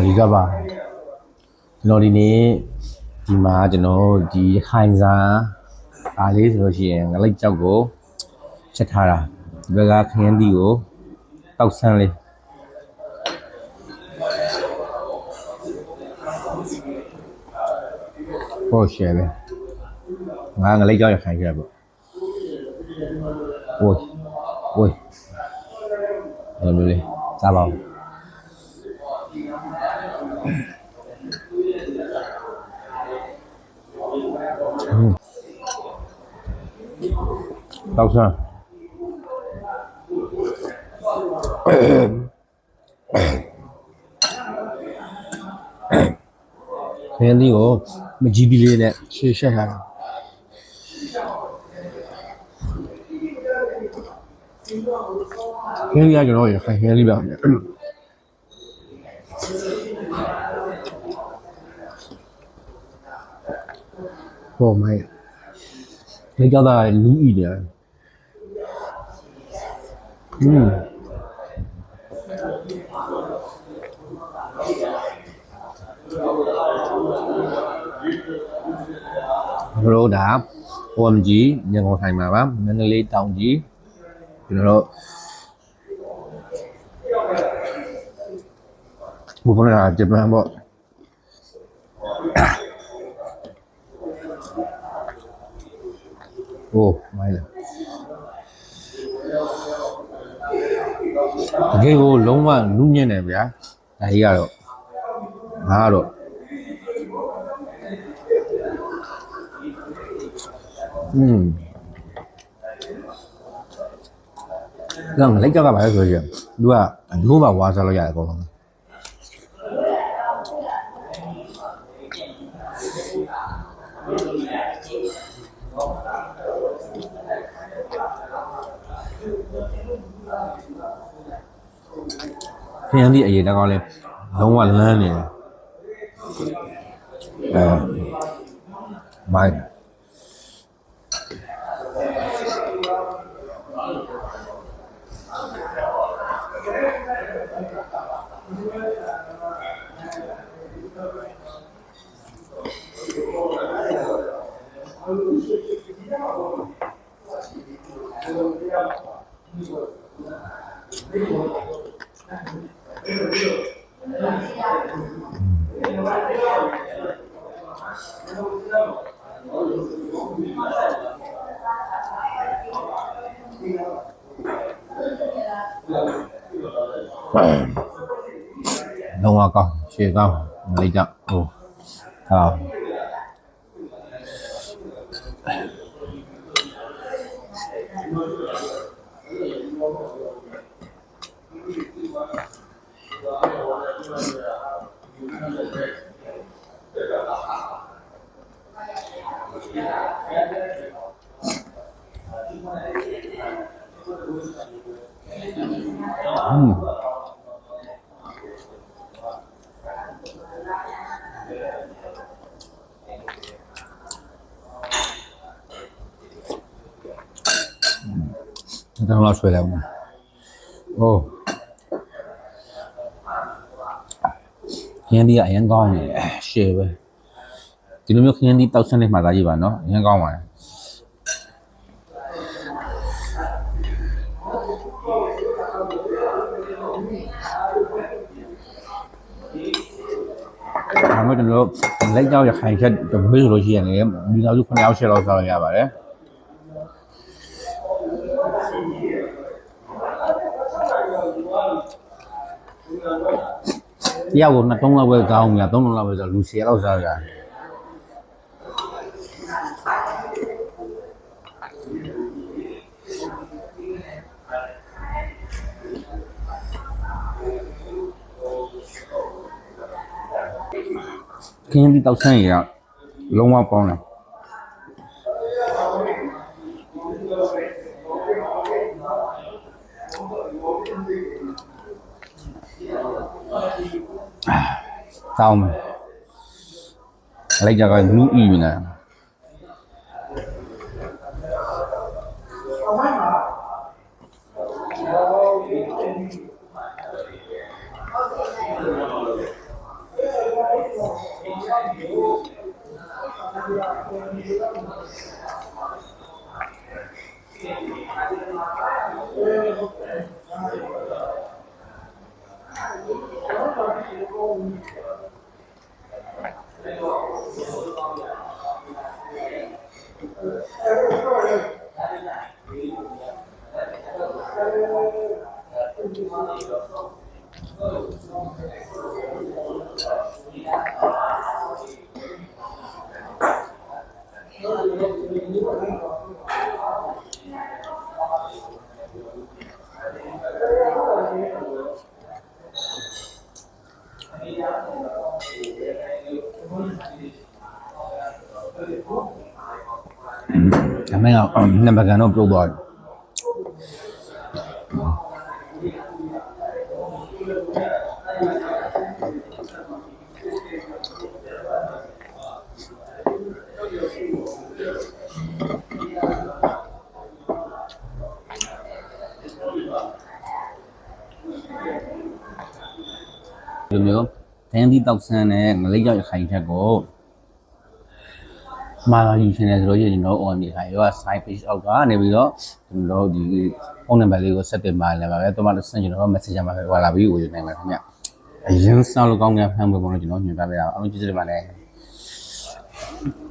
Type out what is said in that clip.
ဒါဒီကပါကျွန်တော်ဒီနေ့ဒီမှာကျွန်တော်ဒီဟိုင်စာဒါလေးဆိုလို့ရှိရင်ငလိပ်ကြောက်ကိုချက်ထားတာဒီဘက်ကခင်းသီးကိုတောက်ဆန်းလေးဟုတ်ရှယ်လေငါငလိပ်ကြောက်ရခိုင်ခဲ့ပေါ့ဝိုးဝိုးအဲ့လိုလေးစားပါဦး တောက်ဆန်းခင်းဒီကိုမကြီးပြီးလေးနဲ့ရှေ့ရှက်ထားတာခင်းရကျွန်တော်ရခိုင်ခင်းလေးပါ မယ်ဟောမိုင်းလေကြောက်တာလူဤတယ်อืมဘရိုဒါ OMG ညငေါထိုင်မှာပါမန္တလေးတောင်ကြီးကျွန်တော်တို့ဘုရားဂျပန်ပေါ့ โอ้မိုင်းလာတကယ်ကိုလုံးဝနုညံ့တယ်ဗျာဒါကြီးကတော့ငါကတော့อืมတော့လိုက်ကြောက်ကပါလဲဆိုရင်သူကအနိုးပါဝါစားလို့ရတယ်အကုန်လုံး ခရမ်းဒီအရေးတကောင်းလဲလုံးဝလန်းနေတယ်အဲမိုင်းလုံး ဝကောင်းရှေ့ကောင်းမလေးကြော က်ဟိုဟာอืมကျွန်တော်လောက်ဆွဲလိုက်အောင်။အိုးခင်းဒီကအရင်ကောင်းနေတယ်ရှေ့ပဲဒီလိုမျိုးခင်းဒီတောက်ဆန်းလေးမှာသာကြည့်ပါနော်အရင်ကောင်းပါတ ဒါမှမဟုတ်ကျွန်တော်တို့လက်ကြောက်ရခိုင်ချက်တမေးဆိုလို့ရှိရင်လည်းဒီနောက်စု9ယောက်10လောက်ဆောက်ရပါတယ်တယောက်ကိုနှစ်သုံးလောက်ပဲကောင်းမြတ်သုံးလုံးလောက်ပဲဆိုတော့လူ10လောက်စားကြတယ် ခင်းပြီးတောက်ဆန်းရလုံးဝပေါင်းတယ်တောင်းမယ်လိုက်ကြကနူးဤနေအမေကနံပါတ်က န်တော့ပြု တ်သွားတယ် ဒီလိုမျိုးဒန်းဒီတောက်ဆန်းနဲ့ငလိပ်ကြောက်ရခိုင်ချက်ကိုမာလာယူရှင်တယ်ဆိုတော့ကျွန်တော် on နေခိုင်ရော side page အောက်ကနေပြီးတော့ကျွန်တော်ဒီဖုန်းနံပါတ်လေးကိုဆက်တင်ပါလည်းပါပဲတော့မှဆက်ကျွန်တော် messenger မှာပဲဟောလာပြီးဝင်နိုင်မှာခင်ဗျအရင်စောက်လို့ကောင်းတဲ့ဖန်ပွဲပေါ်တော့ကျွန်တော်ညွှန်ပြပေးတာအားလုံးကျေးဇူးတင်ပါတယ်